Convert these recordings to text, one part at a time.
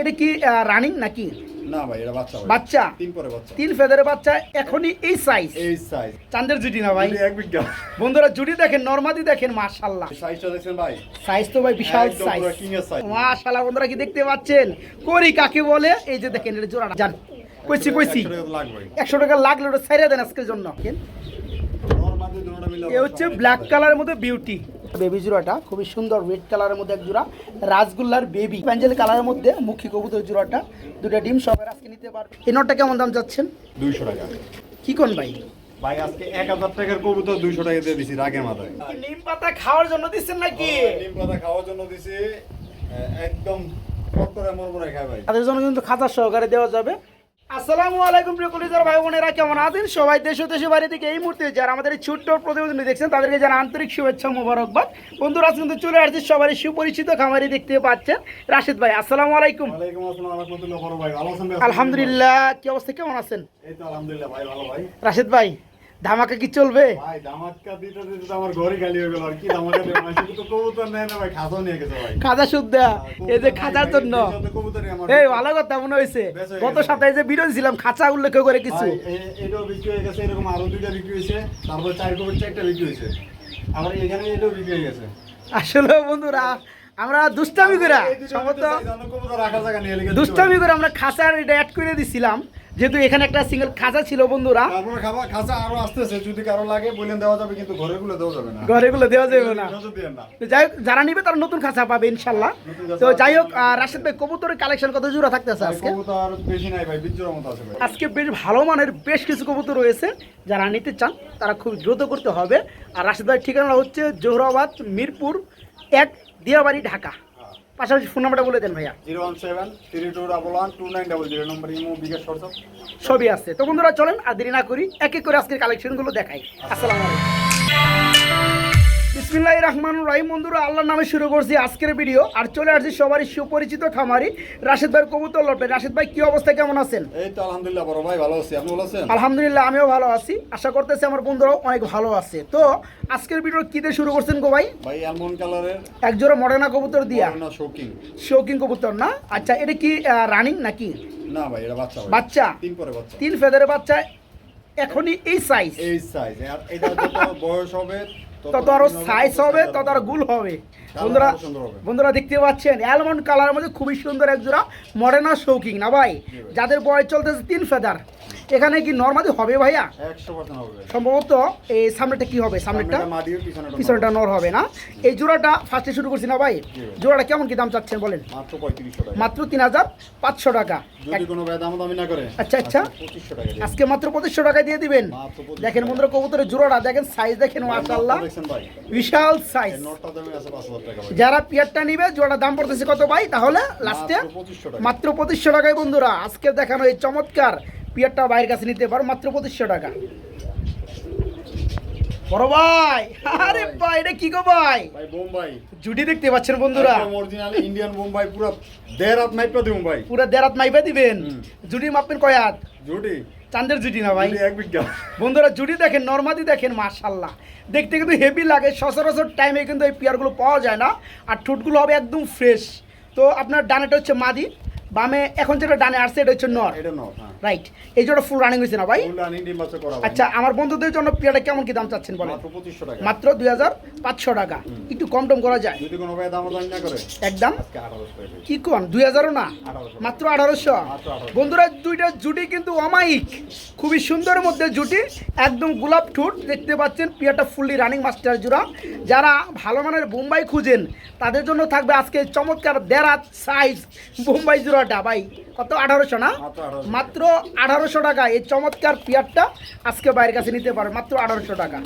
এটা কি রানিং নাকি? না ভাই এটা বাচ্চা বাচ্চা? তিন পরে বাচ্চা। তিন ফেদারের বাচ্চা এখনই এই সাইজ এই সাইজ চান্দের জুটি না ভাই? এক বিঘা। বন্ধুরা জুটি দেখেন নর্মাদি দেখেন মাশাল্লাহ সাইজটা দেখছেন ভাই? সাইজ তো ভাই বিশাল সাইজ। মাশাল্লাহ বন্ধুরা কি দেখতে পাচ্ছেন? করি কাকে বলে? এই যে দেখেন এটা জোড়াটা। জান কইছি কইছি। একশো টাকা লাগলে ওটা ছাইরা দেন আজকের জন্য। এ হচ্ছে ব্ল্যাক কালারের মধ্যে বিউটি বেবি জোড়াটা খুবই সুন্দর রেড কালারের মধ্যে এক জোড়া রাসগোল্লার বেবি। প্যাঞ্জেল কালারের মধ্যে মুখী কবুতর জোড়াটা দুটা ডিম সবাই আজকে নিতে পারবে। এই নটটা কেমন দাম যাচ্ছেন দুইশো টাকা। কি কোন ভাই? ভাই আজকে এক হাজার টাকার কবুতর দুইশো টাকা দিয়ে দিছি রাগের মাথায়। নিম পাতা খাওয়ার জন্য দিচ্ছেন নাকি? নিম পাতা খাওয়ার জন্য দিছি একদম ভাই। তাদের জন্য কিন্তু খাতা সহকারে দেওয়া যাবে। আসসালামু আলাইকুম প্রিয় কলিজার ভাই বোনেরা কেমন আছেন? সবাই দেশ ও দেশে বাইরে থেকে এই মুহূর্তে যারা আমাদের এই ছোট্ট প্রতিবেদন দেখছেন তাদেরকে যারা আন্তরিক শুভেচ্ছা মোবারকবাদ। বন্ধুরা আজ কিন্তু চলে আসছে সবারই সুপরিচিত খামারি দেখতে পাচ্ছেন রাশিদ ভাই। আসসালামু আলাইকুম। বড় আলহামদুলিল্লাহ কি অবস্থা? কেমন আছেন? এই তো আলহামদুলিল্লাহ ভাই ভালো ভাই। রাশিদ ভাই। ধামাকা কি চলবে? ভাই ধামাক্কা দিতে দিতে আমার ঘরে খালি হয়ে গেল। আর কি ধামাক্কা দেব? না শুধু কবুতর নেয় না ভাই খাসাও নিয়ে গেছে ভাই। খাজা সুদ্ধা এই যে খাজার জন্য। এই ভালো কথা মনে হয়েছে গত সপ্তাহে যে ভিডিও দিয়েছিলাম খাঁচা উল্লেখ করে কিছু? এটাও বিক্রি হয়ে গেছে এরকম আরও দুইটা বিক্রি হয়েছে। তারপর চার কবুতর চারটা বিক্রি হয়েছে। আবার এখানে এটাও বিক্রি হয়ে গেছে। আসলে বন্ধুরা আমরা দুষ্টামি করে সম্ভবত দুষ্টামি করে আমরা খাঁচার এটা অ্যাড করে দিছিলাম। যেহেতু এখানে একটা সিঙ্গেল খাঁচা ছিল বন্ধুরা। তারপরে খাবার খাসা আরও আসতেছে যদি কারও লাগে বললেন দেওয়া যাবে কিন্তু ঘরে গুলো দেওয়া যাবে না। ঘরেগুলো দেওয়া যাবে না। তো যাই হোক যারা নিবে তারা নতুন খাঁচা পাবে ইনশাল্লাহ। তো যাই হোক। রাশেদ ভাই কবুতরের কালেকশন কত জোড়া থাকতেছে ভাই, আজকে? কবুতর বেশি নাই ভাই মতো আছে ভাই। আজকে বেশ ভালো মানের বেশ কিছু কবুতর রয়েছে। যারা নিতে চান তারা খুব দ্রুত করতে হবে। আর রাশেদ ভাইয়ের ঠিকানা হচ্ছে জোহরাবাদ মিরপুর এক দিয়াবাড়ি ঢাকা। পাশাপাশি ফোন নাম্বারটা বলে দেন ভাইয়া। Zero one seven three two double one two nine double zero. Number Imo bKash WhatsApp. সবই আছে। তো বন্ধুরা চলেন আর দেরি না করি এক এক করে আজকের কালেকশনগুলো দেখাই। আসসালামু আলাইকুম। বিসমিল্লাহ রহমান রাহিম। বন্ধুরা আল্লাহর নামে শুরু করছি আজকের ভিডিও। আর চলে আসছি সবারই সুপরিচিত খামারি রাশেদ ভাইয়ের কবুতর লটে। রাশেদ ভাই কি অবস্থা কেমন আছেন? এই তো আলহামদুলিল্লাহ বড় ভাই ভালো আছি। আপনি ভালো আছেন? আলহামদুলিল্লাহ আমিও ভালো আছি। আশা করতেছি আমার বন্ধুরাও অনেক ভালো আছে। তো আজকের ভিডিও কি দিয়ে শুরু করছেন গো ভাই? ভাই অ্যালমন্ড কালারের এক জোড়া মডার্না কবুতর দিয়া। না শৌকিং শৌকিং কবুতর না? আচ্ছা এটা কি রানিং নাকি? না ভাই এটা বাচ্চা ভাই। বাচ্চা? তিন পরে বাচ্চা। তিন ফেদারের বাচ্চা। এখনই এই সাইজ এই সাইজ আর এটা যত বয়স হবে তত আরও সাইজ হবে তত আরও গুল হবে বন্ধুরা। বন্ধুরা দেখতে পাচ্ছেন অ্যালমন্ড কালারের মধ্যে খুবই সুন্দর এক জোড়া আর শৌকিং না ভাই। যাদের বয়স চলতেছে তিন ফেদার এখানে কি নর্মালি হবে ভাইয়া। সম্ভবত এই সামনেটা কি হবে? সামনেটা পিছনেটা নর। হবে না? এই জোড়াটা ফার্স্টে শুরু করছি না ভাই? জোড়াটা কেমন কি দাম চাচ্ছেন বলেন? মাত্র টাকা। তিন হাজার পাঁচশো টাকা। আচ্ছা, আচ্ছা। টাকা আজকে মাত্র পঁচিশশো টাকায় দিয়ে দিবেন? দেখেন বন্ধুরা কবুতরের জোড়াটা দেখেন সাইজ দেখেন ভাই? বিশাল সাইজ টাকা যারা পিয়ারটা নিবে জোড়াটার দাম পড়তেছে কত ভাই? তাহলে লাস্টে মাত্র 2500 মাত্র পঁচিশশো টাকায় বন্ধুরা আজকে দেখানো এই চমৎকার পিয়ারটা বাইরের কাছে নিতে পারো মাত্র পঁচিশশো টাকা। বড় ভাই আরে ভাই এটা কি গো ভাই? ভাই বোম্বাই। জুটি দেখতে পাচ্ছেন বন্ধুরা। অরিজিনাল ইন্ডিয়ান বোম্বাই পুরো দেড় হাত মাইপা দিও ভাই। পুরো দেড়াত মাইপা দিবেন? হুম। জুটি মাপবেন কয়াত জুটি। চান্দের জুটি না ভাই? এক বিঘা। বন্ধুরা জুটি দেখেন নর্মাদি দেখেন মাশাল্লাহ। দেখতে কিন্তু হেভি লাগে সচরাচর টাইমে কিন্তু এই পেয়ারগুলো পাওয়া যায় না। আর ঠোঁটগুলো হবে একদম ফ্রেশ তো আপনার ডানেটা হচ্ছে মাদি বামে এখন যেটা ডানে আসছে এটা হচ্ছে নর এটা নো হ্যাঁ। রাইট এই জোড়া ফুল রানিং হয়েছে না ভাই? ফুল রানিং ডিম বাচ্চা করা আচ্ছা আমার বন্ধুদের জন্য পেয়ারটা কেমন কি দাম চাচ্ছেন বলেন? মাত্র পঁচিশশো টাকা। মাত্র দুই হাজার পাঁচশো টাকা। একটু কম টম করা যায়? একদম? কি কোন? দুই হাজারও না? 1800 মাত্র আঠারোশো। 1800 বন্ধুরা দুইটা জুটি কিন্তু অমায়িক। খুবই সুন্দর মধ্যে জুটি। একদম গোলাপ ঠোঁট। দেখতে পাচ্ছেন পিয়াটা ফুললি রানিং মাস্টার জোড়া। যারা ভালো মানের বোম্বাই খুঁজেন তাদের জন্য থাকবে আজকে চমৎকার দেড়াত সাইজ বোম্বাই জোড়াটা ভাই কত? আঠারোশো না? মাত্র আঠারোশো টাকা। এই চমৎকার পেয়ারটা আজকে বাইরের কাছে নিতে পারে মাত্র আঠারোশো টাকা।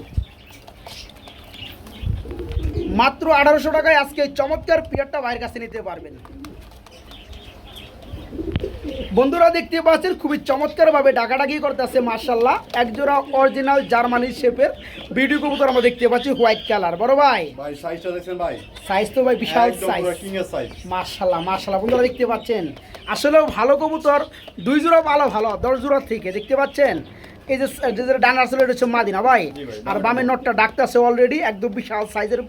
মাত্র আঠারোশো টাকায় আজকে এই চমৎকার পেয়ারটা বাইরের কাছে নিতে পারবেন। বন্ধুরা দেখতে পাচ্ছেন খুবই চমৎকারভাবে ডাকাডাকি করতেছে মার্শাল্লাহ একজোড়া অরিজিনাল জার্মানি শেপের ভিডিও কবুতর আমরা দেখতে পাচ্ছি হোয়াইট কালার বড় ভাই? সাইজ তো ভাই বিশাল সাইজ মার্শাল্লাহ মার্শাল্লাহ বন্ধুরা দেখতে পাচ্ছেন। আসলেও ভালো কবুতর দুই জোড়া ভালো ভালো দশ জোড়া থেকে দেখতে পাচ্ছেন? এই যে এই যে ডান আসলে এটা হচ্ছে মাদিনা ভাই। আর বামের নটটা ডাকতেছে অলরেডি একদম বিশাল সাইজের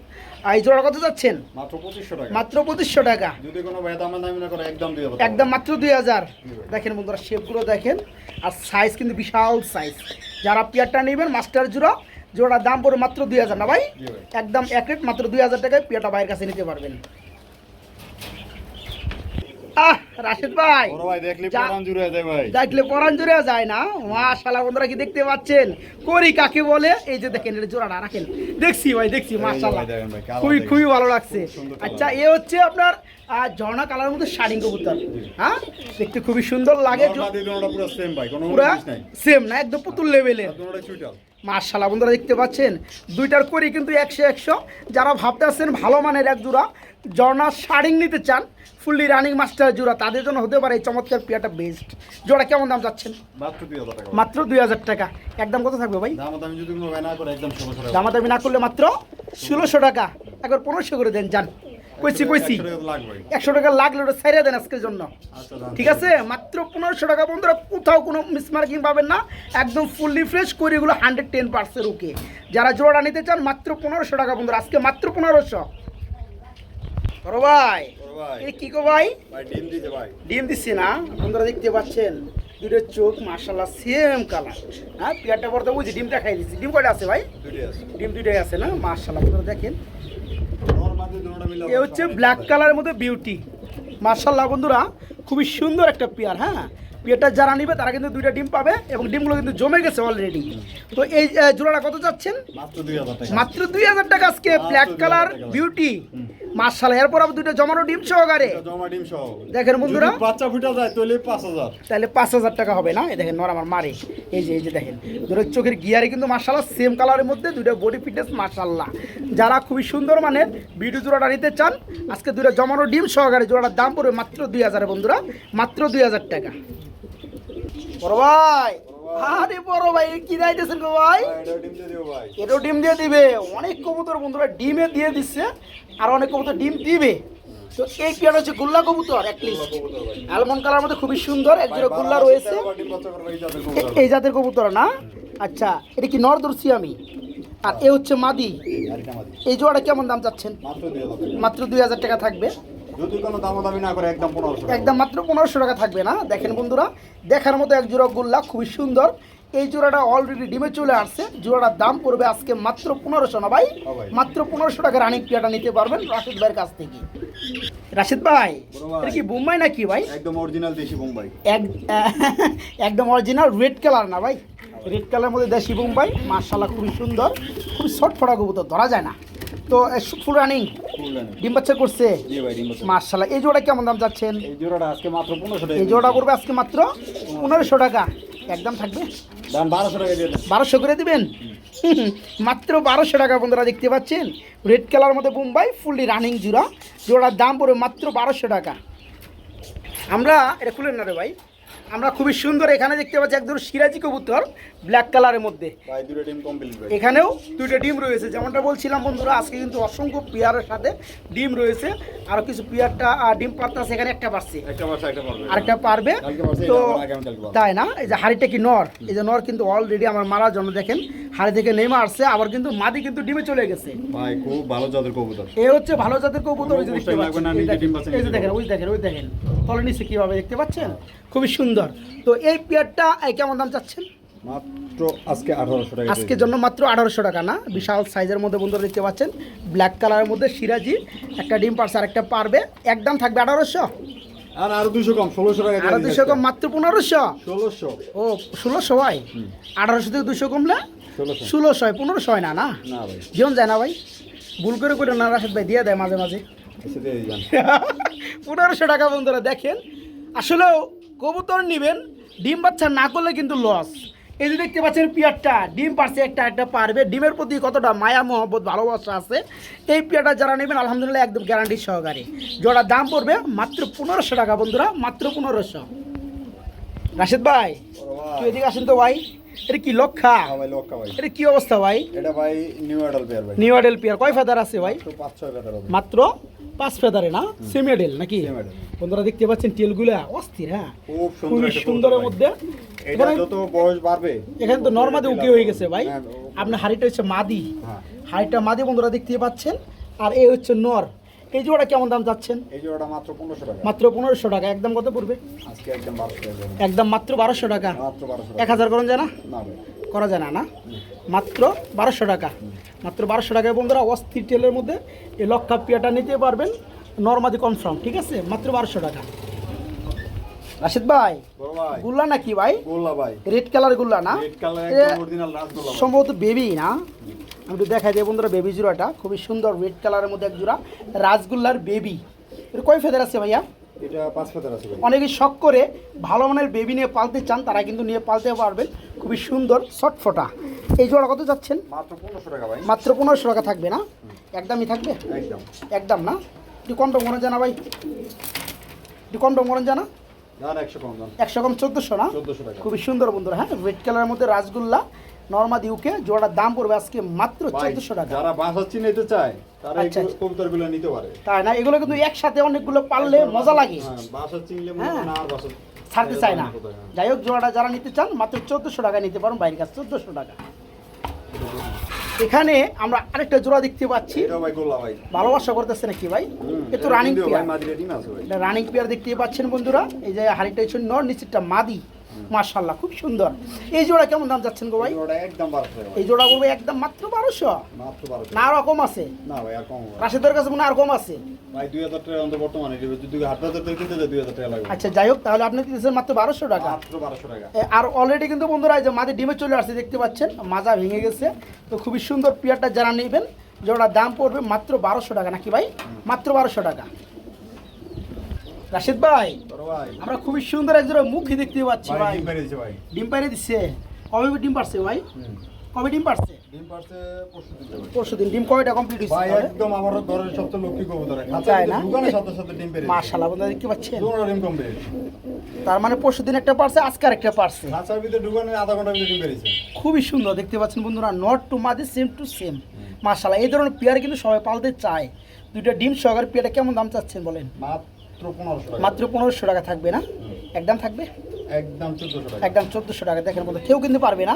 এই জোড়া কত যাচ্ছেন? মাত্র পঁচিশশো টাকা। মাত্র পঁচিশশো টাকা। যদি কোনো ভাই দাম দামি না করে একদম একদম মাত্র দুই হাজার। দেখেন বন্ধুরা শেপগুলো দেখেন। আর সাইজ কিন্তু বিশাল সাইজ যারা পিয়ারটা নেবেন মাস্টার জোড়া জোড়ার দাম পড়ে মাত্র দুই হাজার না ভাই? একদম এক রেট মাত্র দুই হাজার টাকায় পিয়ারটা ভাইয়ের কাছে নিতে পারবেন। আহ রাশেদ ভাই। দেখলি যায় জুড়ে না। বন্ধুরা কি দেখতে পাচ্ছেন? করি কাকে বলে? এই যে দেখেন এটা জোড়াটা রাখেন। দেখছি ভাই দেখছি খুবই খুবই ভালো লাগছে। আচ্ছা এ হচ্ছে আপনার আহ, ঝর্ণা কালার মধ্যে শাড়িং কবুতর। হ্যাঁ? দেখতে খুবই সুন্দর লাগে। পুরো সেম না একদম পুতুল লেভেলের মার্শাল্লাহ বন্ধুরা দেখতে পাচ্ছেন দুইটার করি কিন্তু একশো একশো। যারা ভাবতে আসছেন ভালো মানের এক জোড়া জর্নার শাড়িং নিতে চান ফুললি রানিং মাস্টার জোড়া তাদের জন্য হতে পারে এই চমৎকার পিয়াটা বেস্ট জোড়া কেমন দাম যাচ্ছেন মাত্র দুই হাজার টাকা। একদম কত থাকবে ভাই? দামাদামি না করলে মাত্র ষোলোশো টাকা। একবার পনেরোশো করে দেন যান। কইছি কইছি। একশো টাকা লাগলে ওটা সাইরা দেন আজকের জন্য। আচ্ছা ঠিক আছে? মাত্র পনেরোশো টাকা বন্ধুরা কোথাও কোনো মিসমার্কিং পাবেন না। একদম ফুললি ফ্রেশ করে এগুলো হান্ড্রেড টেন পার্সেন্ট ওকে। যারা জোড়াটা নিতে চান মাত্র পনেরোশো টাকা বন্ধুরা আজকে মাত্র পনেরোশো। বড় ভাই। কি গো ভাই? ভাই ডিম দিতে ভাই। ডিম দিচ্ছি না? বন্ধুরা দেখতে পাচ্ছেন দুটো চোখ মার্শাল্লাহ সেম কালার হ্যাঁ পেয়ারটা পরে বুঝি ডিমটা খাই দিচ্ছি। ডিম কয়টা আছে ভাই? দুটি আছে। ডিম দুইটাই আছে না? মার্শাল্লাহ বন্ধুরা দেখেন। এ হচ্ছে ব্ল্যাক কালারের মধ্যে বিউটি মার্শাল্লাহ বন্ধুরা খুবই সুন্দর একটা পেয়ার হ্যাঁ? পেয়ারটা যারা নিবে তারা কিন্তু দুইটা ডিম পাবে এবং ডিমগুলো কিন্তু জমে গেছে অলরেডি তো এই জোড়াটা কত চাচ্ছেন? মাত্র দুই হাজার টাকা। আজকে ব্ল্যাক কালার বিউটি মার্শাল্লাহ এরপর আবার দুইটা জমানো ডিম সহকারে জমা ডিম সহ। দেখেন বন্ধুরা। বাচ্চা ফুটা যায় তাহলে পাঁচ হাজার। তাহলে পাঁচ হাজার টাকা হবে না? এই দেখেন নর আমার মারে। এই যে এই যে দেখেন। দুটো চোখের গিয়ারে কিন্তু মার্শাল্লাহ সেম কালারের মধ্যে দুটো বডি ফিটনেস মার্শাল্লাহ যারা খুবই সুন্দর মানের বিউটি জোড়াটা নিতে চান আজকে দুটো জমানো ডিম সহকারে জোড়াটার দাম পড়বে মাত্র দুই হাজার বন্ধুরা। মাত্র দুই হাজার টাকা। বড় ভাই! আরে বড় ভাই কি গো ভাই? এটাও ডিম দিয়ে দিবে। অনেক কবুতর বন্ধুরা ডিমে দিয়ে দিচ্ছে আর অনেক কবুতর ডিম দিবে। তো এই পেয়ারটা হচ্ছে গোল্লা কবুতর অ্যালমন্ড কালার মধ্যে খুবই সুন্দর এক জোড়া ভাই, রয়েছে। এই জাতের কবুতর। না? আচ্ছা এটা কি নর আমি? আর এ হচ্ছে মাদি। এই জোড়াটা কেমন দাম চাচ্ছেন। মাত্র দুই হাজার টাকা থাকবে। যদি কোনো দামাদামি না করে একদম পনেরোশো। একদম মাত্র পনেরোশো টাকা থাকবে না? দেখেন বন্ধুরা দেখার মতো এক জোড়া গোল্লা খুবই সুন্দর। এই জোড়াটা অলরেডি ডিমে চলে আসছে। জোড়াটার দাম পড়বে আজকে মাত্র পনেরোশো না ভাই? মাত্র পনেরোশো টাকা রানিং পিয়াটা নিতে পারবেন রাশিদ ভাইয়ের কাছ থেকে। রাশিদ ভাই এটা কি বোম্বাই নাকি ভাই? একদম অরিজিনাল দেশি বোম্বাই। একদম অরিজিনাল রেড কালার না ভাই? রেড কালারের মধ্যে দেশি বোম্বাই মার্শাল্লাহ খুবই সুন্দর। খুবই শর্ট ফটা কবুতর ধরা যায় না। তো ফুল রানিং। ডিম বাচ্চা করছে। মার্শাল্লাহ এই জোড়া কেমন দাম যাচ্ছেন এই জোড়াটা আজকে মাত্র পনেরোশো টাকা এই জোড়া পড়বে আজকে মাত্র পনেরোশো টাকা। একদম থাকবে? দাম বারোশো টাকা দিয়ে বারোশো করে দিবেন? মাত্র বারোশো টাকা বন্ধুরা দেখতে পাচ্ছেন। রেড কালার মধ্যে বোম্বাই ফুললি রানিং জোড়া। জোড়ার দাম পড়বে মাত্র বারোশো টাকা। আমরা এটা খুলেন না রে ভাই। আমরা খুবই সুন্দর এখানে দেখতে পাচ্ছি একদম সিরাজি কবুতর ব্ল্যাক কালারের মধ্যে। এখানেও দুইটা ডিম রয়েছে। যেমনটা বলছিলাম বন্ধুরা আজকে কিন্তু অসংখ্য পিয়ারের সাথে ডিম রয়েছে। আরও কিছু পিয়ারটা ডিম পারতেছে এখানে একটা পারছে আরেকটা পারবে তো। তাই না? এই যে হাড়িটা কি নর? এই যে নর কিন্তু অলরেডি আমার মারার জন্য দেখেন হাড়ি থেকে নেমে আসছে আবার কিন্তু মাদি কিন্তু ডিমে চলে গেছে। ভাই খুব ভালো জাতের কবুতর। এ হচ্ছে ভালো জাতের কবুতর ওই যে দেখতে পাচ্ছেন। দেখেন, ডিম বাচ্চা এই যে দেখেন ওই দেখেন ওই দেখেন। তলে নিচে কীভাবে দেখতে পাচ্ছেন? খুবই সুন্দর। তো এই পেয়ারটা কেমন দাম চাচ্ছেন? মাত্র আজকে আঠারোশো টাকা আজকের জন্য মাত্র আঠারোশো টাকা না? বিশাল সাইজের মধ্যে বন্ধুরা দেখতে পাচ্ছেন ব্ল্যাক কালারের মধ্যে সিরাজি একটা ডিম পারছে আর একটা পারবে একদম থাকবে আঠারোশো? আর আরও দুশো কম ষোলোশো টাকা আরও দুশো কম মাত্র পনেরোশো? ষোলোশো। ও ষোলোশো হয়? আঠারোশো থেকে দুশো কমলে? ষোলোশো। হয় পনেরোশো হয় না না? না ভাই। জীবন যায় না ভাই? ভুল করে করে না রাশেদ ভাই দিয়ে দেয় মাঝে মাঝে। পনেরোশো টাকা বন্ধুরা দেখেন। আসলেও কবুতর নেবেন, ডিম বাচ্চা না করলে কিন্তু লস এই যে দেখতে পাচ্ছেন পিয়ারটা, ডিম পারছে, একটা একটা পারবে। ডিমের প্রতি কতটা মায়া, মহব্বত, ভালোবাসা আছে, এই পিয়ারটা যারা নেবেন, আলহামদুলিল্লাহ একদম গ্যারান্টি সহকারে। যেটা দাম পড়বে মাত্র পনেরোশো টাকা বন্ধুরা, মাত্র পনেরোশো। রাশেদ ভাই তুই এদিকে আসেন তো ভাই। এটা কি লক্ষা? হ্যাঁ ভাই লক্কা ভাই। এটা কি অবস্থা ভাই? এটা ভাই নিউ অ্যাডাল পেয়ার ভাই। নিউ পিয়ার কয় ফেদার আছে ভাই? পাঁচ ছয় কথা হবে। মাত্র পাঁচ ফেদারে না? সেমি আডেল নাকি। বন্ধুরা দেখতে পাচ্ছেন টেলগুলা অস্থির হ্যাঁ? খুবই সুন্দরের মধ্যে। এটা এখানে- যত বয়স বাড়বে এখানে তো নর্মাদি উকি হয়ে গেছে ভাই। হ্যাঁ, আপনার হাড়িটা হচ্ছে মাদি। হ্যাঁ। হাড়িটা মাদি বন্ধুরা দেখতে পাচ্ছেন। আর এই হচ্ছে নর। এই জোড়া কেমন দাম যাচ্ছেন এই জোড়াটা মাত্র পনেরোশো টাকা। মাত্র পনেরোশো টাকা। একদম কত পড়বে? আজকে একদম বারোশো টাকা। একদম মাত্র বারোশো টাকা? মাত্র বারোশো এক হাজার করুন যায় না? করা যায় না না? মাত্র বারোশো টাকা। মাত্র বারোশো টাকায় বন্ধুরা অস্থির তেলের মধ্যে এই লক্ষা পিয়াটা নিতে পারবেন। নর্মাদি কনফার্ম ঠিক আছে? মাত্র বারোশো টাকা। রাশিদ ভাই গুল্লা নাকি ভাই? গোল্লা ভাই। রেড কালার গুল্লা না? রেড কালার একদম অরিজিনাল রাসগোল্লা ভাই। সম্ভবত বেবি না? আমি একটু দেখাই দিই বন্ধুরা বেবি জোড়াটা। খুবই সুন্দর রেড কালারের মধ্যে এক জোড়া রাসগোল্লার বেবি এটা কয় ফেদার আছে ভাইয়া? এটা পাঁচ পাতার আছে অনেকে শখ করে ভালো মানের বেবি নিয়ে পালতে চান তারা কিন্তু নিয়ে পালতে পারবেন। খুবই সুন্দর ছটফটা এই জোড়া কত যাচ্ছেন? মাত্র পনেরোশো টাকা ভাই। মাত্র পনেরোশো টাকা থাকবে না? একদমই থাকবে? একদম। একদম না? একটু কম টম করেন জানা ভাই। একটু কম টম করেন জানা? একশো কম চোদ্দোশো না? খুবই সুন্দর বন্ধুরা হ্যাঁ? রেড কালারের মধ্যে রাসগোল্লা নর্মাদ ইউকে জোড়ার দাম পড়বে আজকে মাত্র চোদ্দোশো টাকা। যারা বাসা চিনাইতে চায় তারা এই আচ্ছা, আচ্ছা। কবুতরগুলো নিতে পারে। তাই না? এগুলো কিন্তু একসাথে অনেকগুলো পারলে মজা লাগে। হ্যাঁ বাসা চিনলে হ্যাঁ। না আর বাসা ছাড়তে চায় না। হ্যাঁ। যাই হোক জোড়াটা যারা নিতে চান মাত্র চোদ্দোশো টাকা নিতে পারেন বাইরের কাছে চোদ্দোশো টাকা। এখানে আমরা আরেকটা জোড়া দেখতে পাচ্ছি। ভালোবাসা করতেছে নাকি ভাই? হুম, এ তো এটা রানিং পেয়ার রানিং পেয়ার দেখতে পাচ্ছেন বন্ধুরা। এই যে হাড়িটা নর নিচেরটা মাদি। মার্শাল্লাহ খুব সুন্দর। এই জোড়া কেমন দাম যাচ্ছেন গো ভাই? একদম। এই জোড়া করবে একদম মাত্র বারোশো। না আরও কম আছে? না ভাই আর কম। রাশেদের কাছে মনে আর কম আছে। ভাই দুই হাজার টাকা অন্তত বর্তমানে যদি হাট বাজার থেকে কিনতে যায় দুই হাজার টাকা লাগবে। আচ্ছা যাই হোক তাহলে আপনি দিতেছেন মাত্র বারোশো টাকা। মাত্র বারোশো টাকা। আর অলরেডি কিন্তু বন্ধুরা এই যে মাঝে ডিমে চলে আসছে দেখতে পাচ্ছেন মাজা ভেঙে গেছে। তো খুবই সুন্দর পেয়ারটা যারা নেবেন যেটার দাম পড়বে মাত্র বারোশো টাকা নাকি ভাই? মাত্র বারোশো টাকা। রাশিদ ভাই আমরা খুবই সুন্দর একজন মুখই দেখতে পাচ্ছি ভাই ডিম পেরেছে ভাই। ডিম পাইরে দিচ্ছে কবে ডিম পারছে ভাই। কবে ডিম পারছে পরশু দিতে ভাই পরশু দিন। ডিম কয়টা কমপ্লিট ভাই একদম আমার ঘরের সবচেয়ে লক্ষ্মী কবুতর। তাই না? দোকানের সাথে সাথে ডিম পেরেছে। মাশাল্লাহ বন্ধুরা দেখতে পাচ্ছেন? দুটো ডিম কম তার মানে পরশু দিন একটা পারছে আজকে একটা পারছে খাঁচার ভিতরে ঢুকানে আধা ঘণ্টার ভিতরে ডিম পেরেছে। খুবই সুন্দর দেখতে পাচ্ছেন বন্ধুরা নট টু মাদি সেম টু সেম মাশাল্লাহ এই ধরনের পেয়ার কিন্তু সবাই পালতে চায়। দুইটা ডিম সহকারে পেয়ারটা কেমন দাম চাচ্ছেন বলেন? মাত্র মাত্র পনেরোশো টাকা। থাকবে না? একদম থাকবে? একদম চোদ্দশো টাকা। একদম চোদ্দোশো টাকা। দেখেন বন্ধু কেউ কিন্তু পারবে না।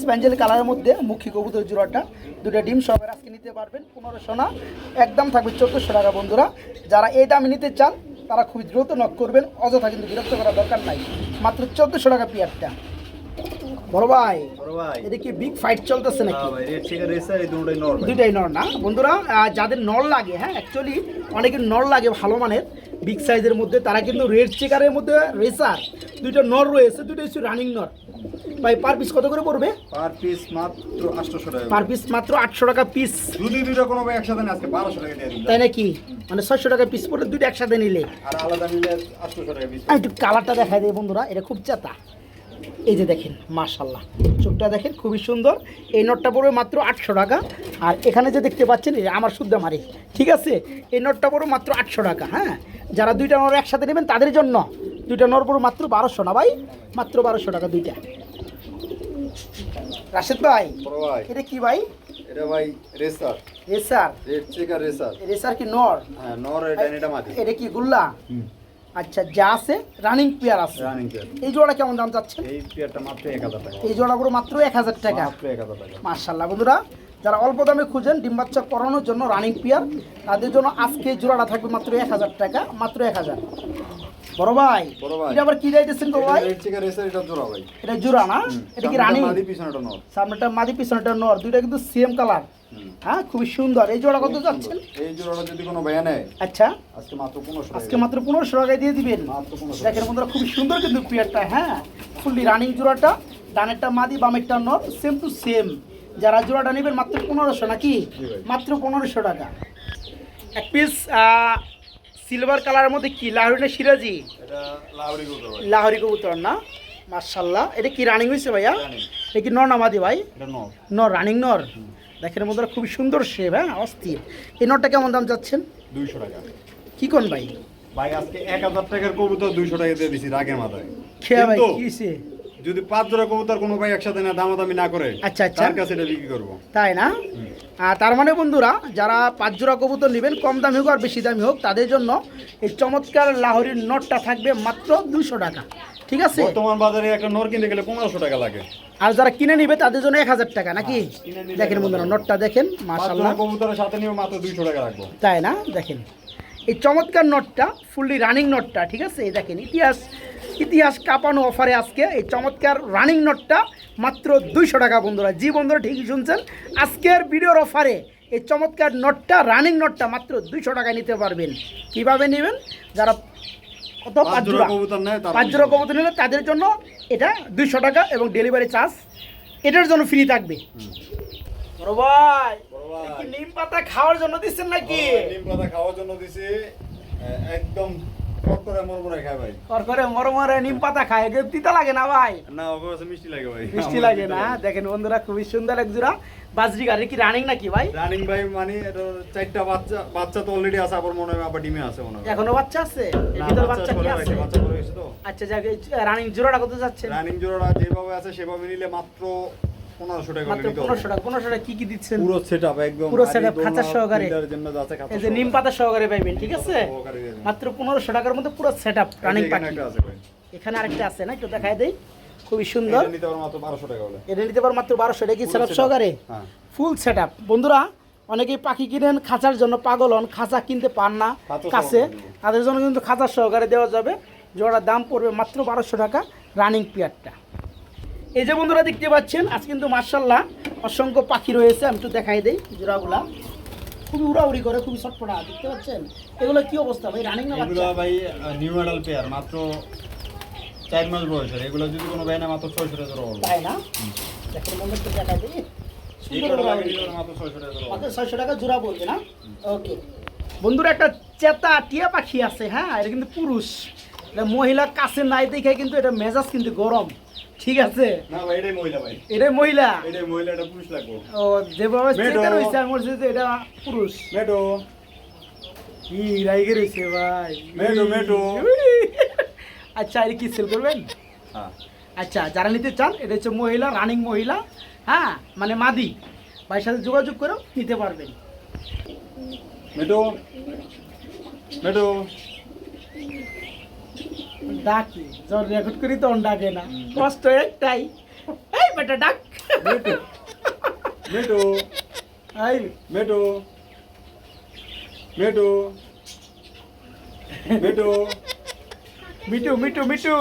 স্প্যাঞ্জেল কালারের মধ্যে মুখী কবুতর জোড়াটা দুটো ডিম সহকারে আজকে নিতে পারবেন পনেরোশো না। একদম থাকবে চোদ্দোশো টাকা বন্ধুরা। যারা এই দামে নিতে চান তারা খুবই দ্রুত নক করবেন। অযথা কিন্তু বিরক্ত করার দরকার নাই। মাত্র চোদ্দোশো টাকা পিয়ারটা। বড় ভাই এটা কি বিগ ফাইট চলতেছে নাকি? দুইটাই নর না? বন্ধুরা যাদের নর লাগে হ্যাঁ অ্যাকচুয়ালি অনেকের নর লাগে ভালো মানের। বিগ সাইজের মধ্যে তারা কিন্তু রেড চেকারের মধ্যে রেসার দুইটা নর রয়েছে দুইটা হচ্ছে রানিং নর ভাই পার পিস কত করে পড়বে? পার পিস মাত্র আটশোশো টাকা পার পিস মাত্র আটশো টাকা পিস যদি দুটো কোনো ভাই একসাথে আজকে বারোশো টাকা দিয়ে দিন তাই নাকি? মানে ছয়শো টাকা পিস পড়লে দুইটা একসাথে নিলে। আর আলাদা নিলে আটশোশো টাকা পিস একটু কালারটা দেখাই দিই বন্ধুরা এটা খুব চাতা। এই যে দেখেন মাশাল্লাহ চোখটা দেখেন খুবই সুন্দর। এই নটটা পড়বে মাত্র আটশো টাকা। আর এখানে যে দেখতে পাচ্ছেন আমার শুদ্ধ মারি। ঠিক আছে? এই নটটা পড়বে মাত্র আটশো টাকা হ্যাঁ? যারা দুইটা নর একসাথে নেবেন তাদের জন্য দুইটা নর পড়বে মাত্র বারোশো না ভাই? মাত্র বারোশো টাকা দুইটা। রাশেদ ভাই এটা কি ভাই? এটা ভাই racer. Racer. Red racer. Racer কি নর? হ্যাঁ নর এটা এটা মাটি। এটা কি গুল্লা? আচ্ছা যা আছে রানিং পেয়ার আছে। রানিং পেয়ার এই জোড়া কেমন দাম চাচ্ছেন? এই পেয়ারটা মাত্র এক হাজার টাকা। এই মাত্র এক হাজার টাকা। মাত্র এক হাজার টাকা। মার্শাল্লাহ বন্ধুরা যারা অল্প দামে খুঁজেন ডিম বাচ্চা করানোর জন্য রানিং পিয়ার তাদের জন্য আজকে জোড়াটা থাকবে মাত্র এক হাজার টাকা মাত্র এক হাজার। বড় ভাই এটা আবার কি যাইতেছেন বড় ভাই? রেড চিকেন রেসার এটা জোড়া ভাই। এটা জোড়া না? এটা কি রানিং মাদি পিছনেটা নর। সামনেটা মাদি পিছনেটা নর দুইটা কিন্তু সেম কালার হ্যাঁ খুবই সুন্দর। এই জোড়া কত যাচ্ছেন? এই জোড়াটা যদি কোনো ভাইয়া নেয় আচ্ছা। আজকে মাত্র আজকে টাকায় দিয়ে দিবেন। মাত্র পনেরোশো দেখেন বন্ধুরা খুবই সুন্দর কিন্তু পিয়ারটা হ্যাঁ। ফুললি রানিং জোড়াটা ডানেরটা মাদি বামেরটা নর সেম টু সেম যারা জোড়াটা নেবেন মাত্র পনেরোশো নাকি? মাত্র পনেরোশো টাকা। এক পিস সিলভার কালারের মধ্যে কি? লাহরি না সিরাজি? লাহরি কবুতর না? মার্শাল্লাহ এটা কি রানিং হয়েছে ভাইয়া। এটা কি নর না মাদি ভাই? নর। রানিং নর? দেখেন বন্ধুরা খুবই সুন্দর শেপ হ্যাঁ? অস্থির। এই নরটা কেমন দাম যাচ্ছেন দুইশো টাকা। কি কোন ভাই? ভাই আজকে এক হাজার টাকার কবুতর দুইশো টাকা দিয়ে দিছি রাগের মাথায়। খেয়া ভাই কি যদি পাঁচ জোড়া কবুতর কোনো ভাই একসাথে না দামাদামি না করে আচ্ছা, আচ্ছা। তার কাছে এটা বিক্রি করব। তাই না? আর তার মানে বন্ধুরা যারা পাঁচ জোড়া কবুতর নেবেন কম দামি হোক আর বেশি দামি হোক তাদের জন্য এই চমৎকার লাহোরির নটটা থাকবে মাত্র দুশো টাকা। ঠিক আছে? বর্তমান বাজারে একটা নর কিনতে গেলে পনেরোশো টাকা লাগে। আর যারা কিনে নিবে তাদের জন্য এক হাজার টাকা নাকি? হ্যাঁ, কিনে দেখেন বন্ধুরা নটটা দেখেন পাঁচজনের কবুতরের সাথে নিয়ে মাত্র দুইশো টাকা রাখব। তাই না? দেখেন। এই চমৎকার নটটা ফুললি রানিং নটটা ঠিক আছে? এই দেখেন ইতিহাস ইতিহাস কাঁপানো অফারে আজকে এই চমৎকার রানিং নটটা মাত্র দুইশো টাকা বন্ধুরা। জি বন্ধুরা ঠিকই শুনছেন। আজকের ভিডিওর অফারে এই চমৎকার নটটা রানিং নটটা মাত্র দুইশো টাকায় নিতে পারবেন। কীভাবে নেবেন? যারা কত পাঁচ জোড়া কবুতর নেয় পাঁচ জোড়া কবুতর নিলে তাদের জন্য এটা দুইশো টাকা এবং ডেলিভারি চার্জ এটার জন্য ফ্রি থাকবে। বড় ভাই নিম পাতা খাওয়ার জন্য দিচ্ছেন নাকি? নিম পাতা খাওয়ার জন্য দিছি। একদম করে মরমরে খায় ভাই। কর করে মরমরে নিম পাতা খায় তিতা লাগে না ভাই? না মিষ্টি লাগে ভাই। মিষ্টি লাগে না? দেখেন বন্ধুরা খুবই সুন্দর এক জোড়া বাজরি গাড়ি কি রানিং নাকি ভাই? রানিং ভাই মানে চারটা বাচ্চা বাচ্চা তো অলরেডি আছে আবার মনে হয় আবার ডিমে আছে মনে হয়। এখনও বাচ্চা আছে? ভিতর বাচ্চা বাচ্চা কি আছে? বাচ্চা করে গেছে তো। আচ্ছা যাক রানিং জোড়াটা কত যাচ্ছে? রানিং জোড়া যেভাবে আছে সেভাবে নিলে মাত্র পনেরোশো টাকা মাত্র করে নিতে হবে। পনেরোশো টাকা। পনেরোশো টাকা কি কি দিচ্ছেন? পুরো সেটআপ একদম পুরো আদি খাঁচা সহকারে। ফিল্টার জন্য যাচ্ছে খাঁচা এই যে নিম পাতা সহকারে পাইবেন ঠিক আছে। মাত্র টাকার মধ্যে পুরো রানিং পাখি। একটা আছে এখানে আরেকটা আছে না? একটু দেখাই দেই। খুবই সুন্দর। এটা নিতে পারো মাত্র 1200 টাকা হলে। এটা নিতে পারো মাত্র বারোশো এটা কি সহকারে? হ্যাঁ। ফুল সেট আপ বন্ধুরা অনেকেই পাখি কিনেন খাঁচার জন্য পাগল হন খাঁচা কিনতে পান না কাছে। তাদের জন্য কিন্তু খাঁচা সহকারে দেওয়া যাবে। জোড়ার দাম পড়বে মাত্র বারোশো টাকা রানিং পেয়ারটা এই যে বন্ধুরা দেখতে পাচ্ছেন আজ কিন্তু মার্শাল্লাহ অসংখ্য পাখি রয়েছে আমি একটু দেখাই দিই জোড়াগুলা। খুবই উড়াউড়ি করে খুবই ছটপটা দেখতে পাচ্ছেন? এগুলো কি অবস্থা ভাই রানিং না এগুলো ভাই নিউ মডেল পেয়ার মাত্র চার মাস বয়সের। এগুলো যদি কোনো ভাই না মাত্র ছয়শো টাকা পড়বে। তাই না? দেখেন বন্ধু একটু দেখাই দিই। মাত্র ছয়শো টাকা করে মাত্র পড়বে। ছয়শো টাকা জোড়া পড়বে না? ওকে বন্ধুরা একটা চেতা টিয়া পাখি আছে হ্যাঁ? এটা কিন্তু পুরুষ। এটা মহিলা কাছে নাই দেখে কিন্তু এটা মেজাজ কিন্তু গরম। ঠিক আছে? না ভাই এটাই মহিলা ভাই। এটা মহিলা? এটাই মহিলা এটা পুরুষ লাগবো। ও যেভাবে চেতা রয়েছে আমি বলছি যে এটা পুরুষ। মেটো। কি রাইগে রয়েছে ভাই। মেটো, মেটো। আচ্ছা এটা কি সেল করবেন? হ্যাঁ। আচ্ছা যারা নিতে চান এটা হচ্ছে মহিলা রানিং মহিলা হ্যাঁ মানে মাদি ভাইয়ের সাথে যোগাযোগ করেও নিতে পারবেন। মেটো। মেটো। ডাকি যখন রেকর্ড করি তখন ডাকে না। কষ্ট একটাই। এই বেটা ডাক। মেটো আই মেটো মেটো মেটো। মিটু মিটু মিটু